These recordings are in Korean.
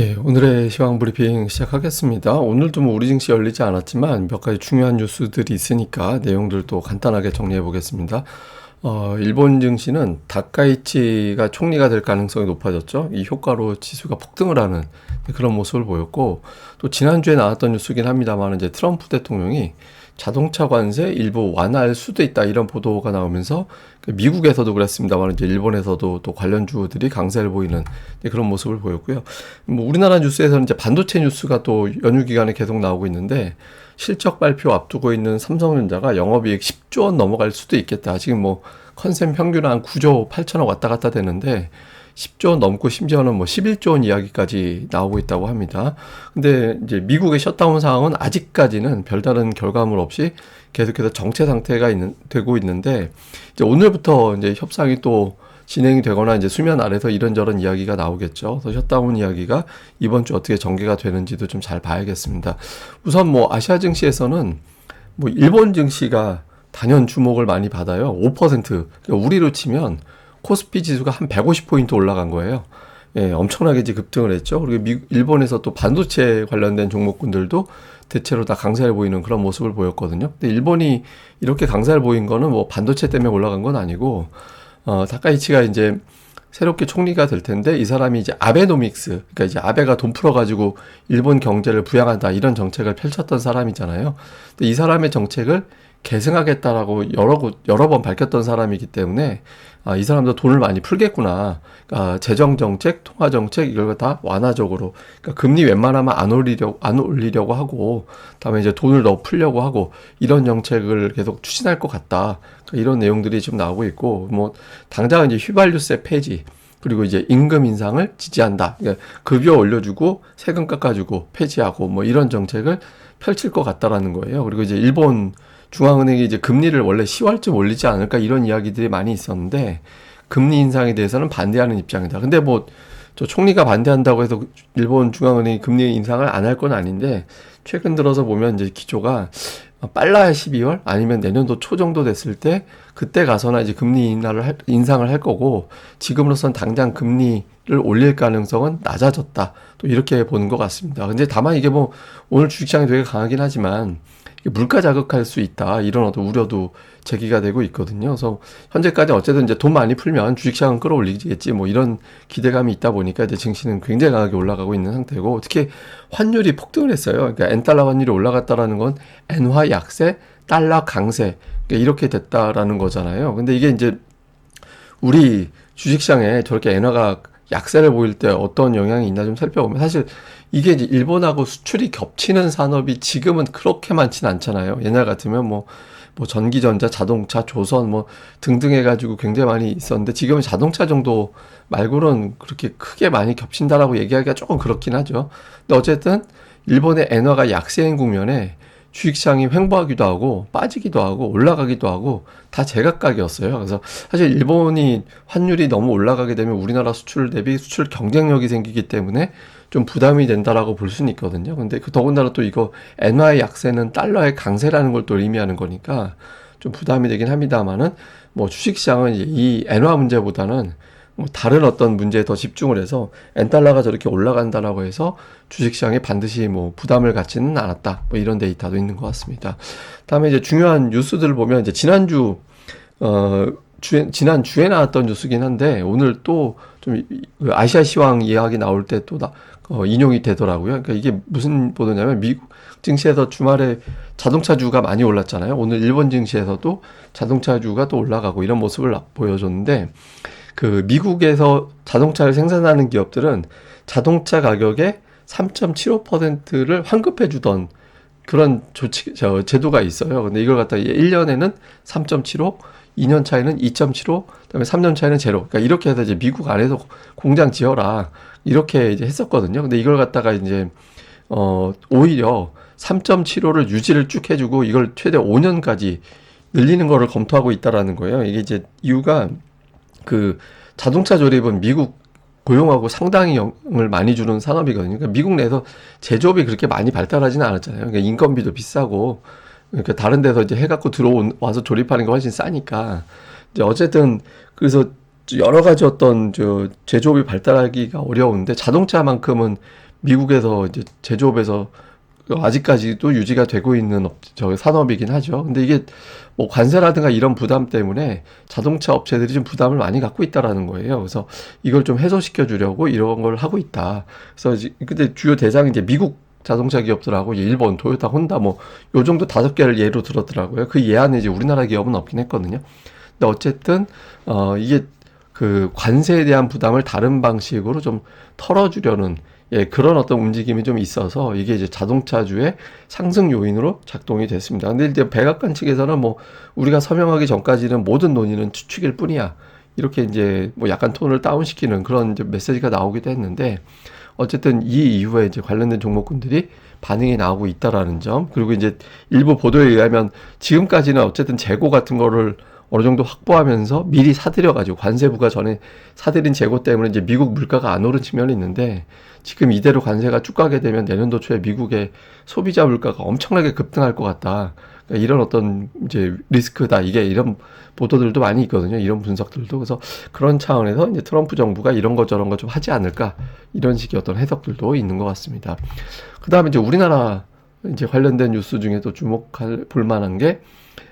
예, 오늘의 시황 브리핑 시작하겠습니다. 오늘도 뭐 우리 증시 열리지 않았지만 몇 가지 중요한 뉴스들이 있으니까 내용들도 간단하게 정리해 보겠습니다. 어, 일본 증시는 다카이치가 총리가 될 가능성이 높아졌죠. 이 효과로 지수가 폭등을 하는 그런 모습을 보였고 또 지난주에 나왔던 뉴스긴 합니다만 이제 트럼프 대통령이 자동차 관세 일부 완화할 수도 있다 이런 보도가 나오면서 그 미국에서도 그랬습니다만 이제 일본에서도 또 관련 주들이 강세를 보이는 그런 모습을 보였고요. 뭐 우리나라 뉴스에서는 이제 반도체 뉴스가 또 연휴 기간에 계속 나오고 있는데 실적 발표 앞두고 있는 삼성전자가 영업이익 10조 원 넘어갈 수도 있겠다. 지금 뭐 컨센 평균 한 9조 8천억 왔다 갔다 되는데 10조 원 넘고 심지어는 뭐 11조 원 이야기까지 나오고 있다고 합니다. 근데 이제 미국의 셧다운 상황은 아직까지는 별다른 결과물 없이 계속해서 정체 상태가 있는, 되고 있는데 이제 오늘부터 이제 협상이 또 진행이 되거나 이제 수면 아래서 이런저런 이야기가 나오겠죠. 그래서 셧다운 이야기가 이번 주 어떻게 전개가 되는지도 좀 잘 봐야겠습니다. 우선 뭐 아시아 증시에서는 뭐 일본 증시가 단연 주목을 많이 받아요. 5% 그러니까 우리로 치면 코스피 지수가 한 150포인트 올라간 거예요. 예, 엄청나게 이제 급등을 했죠. 그리고 미, 일본에서 또 반도체 관련된 종목군들도 대체로 다 강세를 보이는 그런 모습을 보였거든요. 근데 일본이 이렇게 강세를 보인 거는 뭐 반도체 때문에 올라간 건 아니고, 어, 다카이치가 이제 새롭게 총리가 될 텐데 이 사람이 이제 아베노믹스, 그러니까 이제 아베가 돈 풀어 가지고 일본 경제를 부양한다 이런 정책을 펼쳤던 사람이잖아요. 근데 이 사람의 정책을 계승하겠다라고 여러 여러 번 밝혔던 사람이기 때문에 아, 이 사람도 돈을 많이 풀겠구나. 그러니까 재정 정책, 통화 정책 이걸 다 완화적으로 그러니까 금리 웬만하면 안 올리려고 안 올리려고 하고 다음에 이제 돈을 더 풀려고 하고 이런 정책을 계속 추진할 것 같다. 그러니까 이런 내용들이 지금 나오고 있고 뭐 당장 이제 휘발유세 폐지 그리고 이제 임금 인상을 지지한다. 그러니까 급여 올려주고 세금 깎아주고 폐지하고 뭐 이런 정책을 펼칠 것 같다라는 거예요. 그리고 이제 일본 중앙은행이 이제 금리를 원래 10월쯤 올리지 않을까 이런 이야기들이 많이 있었는데 금리 인상에 대해서는 반대하는 입장이다. 근데 뭐 저 총리가 반대한다고 해서 일본 중앙은행이 금리 인상을 안 할 건 아닌데 최근 들어서 보면 이제 기조가 빨라야 12월 아니면 내년도 초 정도 됐을 때 그때 가서나 이제 금리 인하를 할, 인상을 할 거고 지금으로선 당장 금리를 올릴 가능성은 낮아졌다. 또 이렇게 보는 것 같습니다. 근데 다만 이게 뭐 오늘 주식시장이 되게 강하긴 하지만 물가 자극할 수 있다 이런 어떤 우려도 제기가 되고 있거든요. 그래서 현재까지 어쨌든 이제 돈 많이 풀면 주식시장은 끌어올리겠지 뭐 이런 기대감이 있다 보니까 이제 증시는 굉장히 강하게 올라가고 있는 상태고 특히 환율이 폭등을 했어요. 그러니까 엔달러 환율이 올라갔다라는 건 엔화 약세, 달러 강세 그러니까 이렇게 됐다라는 거잖아요. 근데 이게 이제 우리 주식시장에 저렇게 엔화가 약세를 보일 때 어떤 영향이 있나 좀 살펴보면 사실 이게 이제 일본하고 수출이 겹치는 산업이 지금은 그렇게 많지는 않잖아요. 옛날 같으면 뭐, 뭐 전기전자, 자동차, 조선 뭐 등등 해가지고 굉장히 많이 있었는데 지금은 자동차 정도 말고는 그렇게 크게 많이 겹친다라고 얘기하기가 조금 그렇긴 하죠. 근데 어쨌든 일본의 엔화가 약세인 국면에 주식시장이 횡보하기도 하고 빠지기도 하고 올라가기도 하고 다 제각각이었어요. 그래서 사실 일본이 환율이 너무 올라가게 되면 우리나라 수출 대비 수출 경쟁력이 생기기 때문에 좀 부담이 된다라고 볼 수는 있거든요. 근데 그 더군다나 또 이거 엔화의 약세는 달러의 강세라는 걸 또 의미하는 거니까 좀 부담이 되긴 합니다만은 뭐 주식시장은 이 엔화 문제보다는 뭐 다른 어떤 문제에 더 집중을 해서 엔달러가 저렇게 올라간다라고 해서 주식시장에 반드시 뭐 부담을 갖지는 않았다. 뭐 이런 데이터도 있는 것 같습니다. 다음에 이제 중요한 뉴스들을 보면 이제 지난주 어 주, 지난 주에 나왔던 뉴스긴 한데 오늘 또 좀 아시아 시황 이야기 나올 때또 어, 인용이 되더라고요. 그러니까 이게 무슨 보도냐면 미국 증시에서 주말에 자동차주가 많이 올랐잖아요. 오늘 일본 증시에서도 자동차주가 또 올라가고 이런 모습을 보여줬는데 그 미국에서 자동차를 생산하는 기업들은 자동차 가격의 3.75%를 환급해 주던 그런 조치, 저, 제도가 있어요. 근데 이걸 갖다 1년에는 3.75, 2년 차에는 2.75, 그다음에 3년 차에는 제로. 그러니까 이렇게 해서 이제 미국 안에서 공장 지어라. 이렇게 이제 했었거든요. 근데 이걸 갖다가 이제 어 오히려 3.75를 유지를 쭉 해 주고 이걸 최대 5년까지 늘리는 거를 검토하고 있다라는 거예요. 이게 이제 이유가 그 자동차 조립은 미국 고용하고 상당히 영을 많이 주는 산업이거든요. 그러니까 미국 내에서 제조업이 그렇게 많이 발달하지는 않았잖아요. 그러니까 인건비도 비싸고 그러니까 다른 데서 이제 해갖고 들어온 와서 조립하는 게 훨씬 싸니까 이제 어쨌든 그래서 여러 가지 어떤 저 제조업이 발달하기가 어려운데 자동차만큼은 미국에서 이제 제조업에서 아직까지도 유지가 되고 있는 업, 저 산업이긴 하죠. 근데 이게 뭐 관세라든가 이런 부담 때문에 자동차 업체들이 좀 부담을 많이 갖고 있다라는 거예요. 그래서 이걸 좀 해소시켜 주려고 이런 걸 하고 있다. 그래서 근데 주요 대상이 이제 미국 자동차 기업들하고 일본 토요타 혼다 뭐 요 정도 다섯 개를 예로 들었더라고요. 그 예안에 이제 우리나라 기업은 없긴 했거든요. 근데 어쨌든 어 이게 그 관세에 대한 부담을 다른 방식으로 좀 털어주려는 예, 그런 어떤 움직임이 좀 있어서 이게 이제 자동차주의 상승 요인으로 작동이 됐습니다. 근데 이제 백악관 측에서는 뭐 우리가 서명하기 전까지는 모든 논의는 추측일 뿐이야. 이렇게 이제 뭐 약간 톤을 다운시키는 그런 이제 메시지가 나오기도 했는데 어쨌든 이 이후에 이제 관련된 종목군들이 반응이 나오고 있다라는 점 그리고 이제 일부 보도에 의하면 지금까지는 어쨌든 재고 같은 거를 어느 정도 확보하면서 미리 사들여가지고 관세부가 전에 사들인 재고 때문에 이제 미국 물가가 안 오른 측면이 있는데 지금 이대로 관세가 쭉 가게 되면 내년도 초에 미국의 소비자 물가가 엄청나게 급등할 것 같다. 그러니까 이런 어떤 이제 리스크다. 이게 이런 보도들도 많이 있거든요. 이런 분석들도. 그래서 그런 차원에서 이제 트럼프 정부가 이런 거 저런 거 좀 하지 않을까. 이런 식의 어떤 해석들도 있는 것 같습니다. 그 다음에 이제 우리나라 이제 관련된 뉴스 중에 도 주목할 볼 만한 게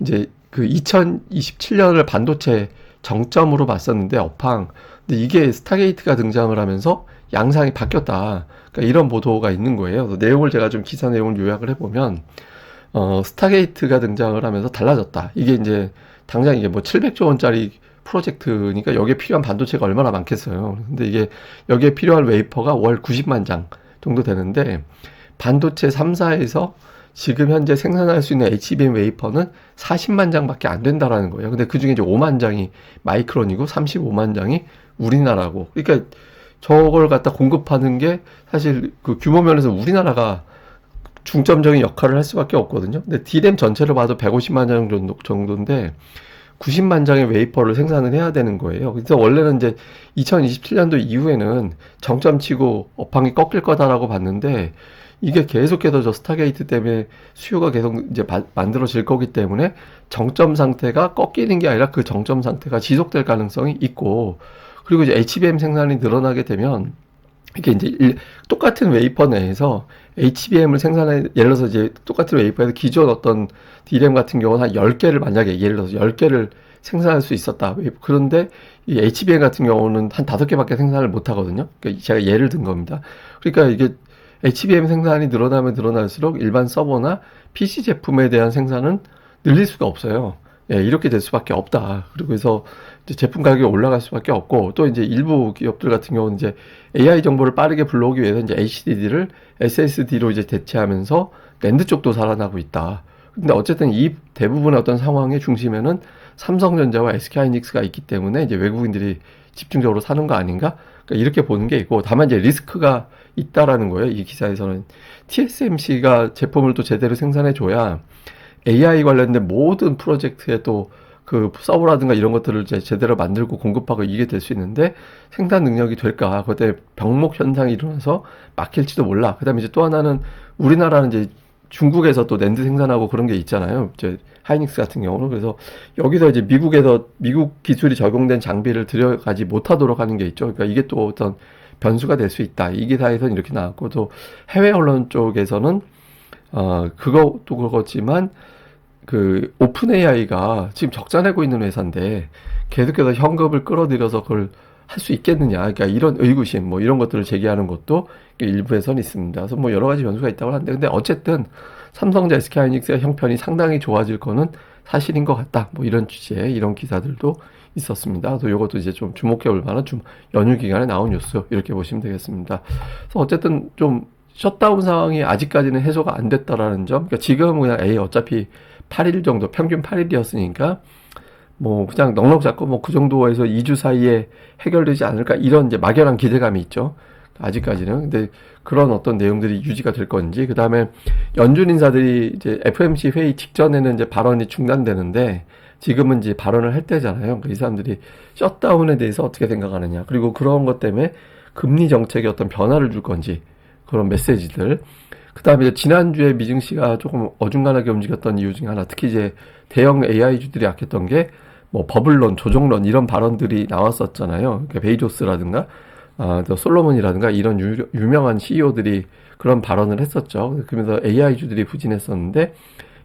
이제 그 2027년을 반도체 정점으로 봤었는데 업황. 근데 이게 스타게이트가 등장을 하면서 양상이 바뀌었다. 그러니까 이런 보도가 있는 거예요. 내용을 제가 좀 기사 내용을 요약을 해보면 어, 스타게이트가 등장을 하면서 달라졌다. 이게 이제 당장 이게 뭐 700조 원짜리 프로젝트니까 여기에 필요한 반도체가 얼마나 많겠어요. 근데 이게 여기에 필요한 웨이퍼가 월 90만 장 정도 되는데 반도체 3사에서 지금 현재 생산할 수 있는 HBM 웨이퍼는 40만 장밖에 안 된다라는 거예요. 근데 그 중에 이제 5만 장이 마이크론이고 35만 장이 우리나라고. 그러니까 저걸 갖다 공급하는 게 사실 그 규모 면에서 우리나라가 중점적인 역할을 할 수밖에 없거든요. 근데 D램 전체를 봐도 150만 장 정도, 정도인데 90만 장의 웨이퍼를 생산을 해야 되는 거예요. 그래서 원래는 이제 2027년도 이후에는 정점 치고 업황이 꺾일 거다라고 봤는데 이게 계속해서 저 스타게이트 때문에 수요가 계속 이제 바, 만들어질 거기 때문에 정점 상태가 꺾이는 게 아니라 그 정점 상태가 지속될 가능성이 있고 그리고 이제 HBM 생산이 늘어나게 되면 이게 이제 일, 똑같은 웨이퍼 내에서 HBM을 생산해 예를 들어서 이제 똑같은 웨이퍼에서 기존 어떤 D램 같은 경우는 한 10개를 만약에 예를 들어서 10개를 생산할 수 있었다. 그런데 이 HBM 같은 경우는 한 5개밖에 생산을 못 하거든요. 그러니까 제가 예를 든 겁니다. 그러니까 이게 HBM 생산이 늘어나면 늘어날수록 일반 서버나 PC 제품에 대한 생산은 늘릴 수가 없어요. 예, 이렇게 될 수밖에 없다. 그리고 해서 제품 가격이 올라갈 수밖에 없고 또 이제 일부 기업들 같은 경우는 이제 AI 정보를 빠르게 불러오기 위해서 이제 HDD를 SSD로 이제 대체하면서 랜드 쪽도 살아나고 있다. 근데 어쨌든 이 대부분의 어떤 상황의 중심에는 삼성전자와 SK하이닉스가 있기 때문에 이제 외국인들이 집중적으로 사는 거 아닌가? 그러니까 이렇게 보는 게 있고 다만 이제 리스크가 있다라는 거예요. 이 기사에서는 TSMC가 제품을 또 제대로 생산해 줘야 AI 관련된 모든 프로젝트에 또 그 서버라든가 이런 것들을 이제 제대로 만들고 공급하고 이게 될 수 있는데 생산 능력이 될까? 그때 병목 현상이 일어나서 막힐지도 몰라. 그다음에 이제 또 하나는 우리나라는 이제 중국에서 또 랜드 생산하고 그런 게 있잖아요. 이제 하이닉스 같은 경우는 그래서 여기서 이제 미국에서 미국 기술이 적용된 장비를 들여가지 못하도록 하는 게 있죠. 그러니까 이게 또 어떤 변수가 될 수 있다. 이 기사에서는 이렇게 나왔고 또 해외 언론 쪽에서는 어 그것도 그렇지만 그 오픈 AI가 지금 적자 내고 있는 회사인데 계속해서 현금을 끌어들여서 그걸 할 수 있겠느냐. 그러니까 이런 의구심 뭐 이런 것들을 제기하는 것도 일부에서는 있습니다. 그래서 뭐 여러 가지 변수가 있다고 하는데 근데 어쨌든 삼성자 SK하이닉스의 형편이 상당히 좋아질 거는 사실인 것 같다. 뭐 이런 취지의 이런 기사들도 있었습니다. 그래서 이것도 이제 좀 주목해 볼 만한 좀 연휴 기간에 나온 뉴스 이렇게 보시면 되겠습니다. 그래서 어쨌든 좀 셧다운 상황이 아직까지는 해소가 안 됐다라는 점. 그러니까 지금은 그냥 에이 어차피 8일 정도 평균 8일이었으니까 뭐 그냥 넉넉 잡고 뭐 그 정도에서 2주 사이에 해결되지 않을까 이런 이제 막연한 기대감이 있죠. 아직까지는 근데 그런 어떤 내용들이 유지가 될 건지 그 다음에 연준 인사들이 이제 FMC 회의 직전에는 이제 발언이 중단되는데 지금은 이제 발언을 할 때잖아요. 그 이 사람들이 셧다운에 대해서 어떻게 생각하느냐 그리고 그런 것 때문에 금리 정책에 어떤 변화를 줄 건지 그런 메시지들 그 다음에 이제 지난주에 미증 씨가 조금 어중간하게 움직였던 이유 중에 하나, 특히 이제 대형 AI주들이 약했던 게, 뭐, 버블론, 조종론, 이런 발언들이 나왔었잖아요. 그러니까 베이조스라든가. 아, 또 솔로몬이라든가 이런 유, 유명한 CEO들이 그런 발언을 했었죠. 그러면서 AI주들이 부진했었는데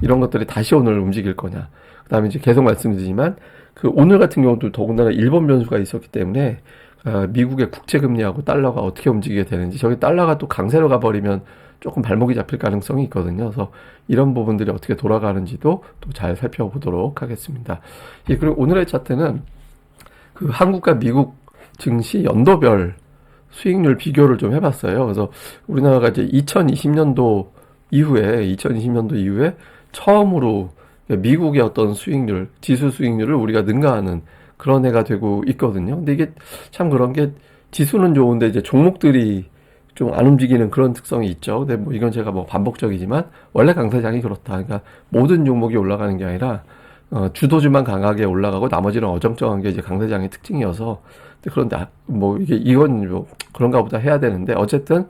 이런 것들이 다시 오늘 움직일 거냐. 그다음에 이제 계속 말씀드리지만 그 오늘 같은 경우도 더군다나 일본 변수가 있었기 때문에 어, 미국의 국채 금리하고 달러가 어떻게 움직이게 되는지 저기 달러가 또 강세로 가버리면 조금 발목이 잡힐 가능성이 있거든요. 그래서 이런 부분들이 어떻게 돌아가는지도 또 잘 살펴보도록 하겠습니다. 예, 그리고 오늘의 차트는 그 한국과 미국 증시 연도별 수익률 비교를 좀 해봤어요. 그래서 우리나라가 이제 2020년도 이후에 2020년도 이후에 처음으로 미국의 어떤 수익률, 지수 수익률을 우리가 능가하는 그런 해가 되고 있거든요. 근데 이게 참 그런 게 지수는 좋은데 이제 종목들이 좀 안 움직이는 그런 특성이 있죠. 근데 뭐 이건 제가 뭐 반복적이지만 원래 강세장이 그렇다. 그러니까 모든 종목이 올라가는 게 아니라 어, 주도주만 강하게 올라가고 나머지는 어정쩡한 게 이제 강세장의 특징이어서 그런데 아, 뭐 이게 이건 뭐 그런가 보다 해야 되는데 어쨌든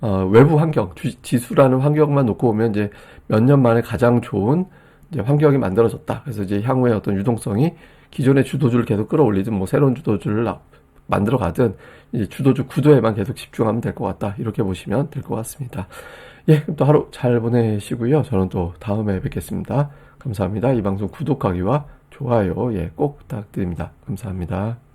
어, 외부 환경 주, 지수라는 환경만 놓고 보면 이제 몇 년 만에 가장 좋은 이제 환경이 만들어졌다. 그래서 이제 향후에 어떤 유동성이 기존의 주도주를 계속 끌어올리든 뭐 새로운 주도주를 나- 만들어 가든 이제 주도주 구도에만 계속 집중하면 될 것 같다. 이렇게 보시면 될 것 같습니다. 예, 그럼 또 하루 잘 보내시고요. 저는 또 다음에 뵙겠습니다. 감사합니다. 이 방송 구독하기와 좋아요, 예, 꼭 부탁드립니다. 감사합니다.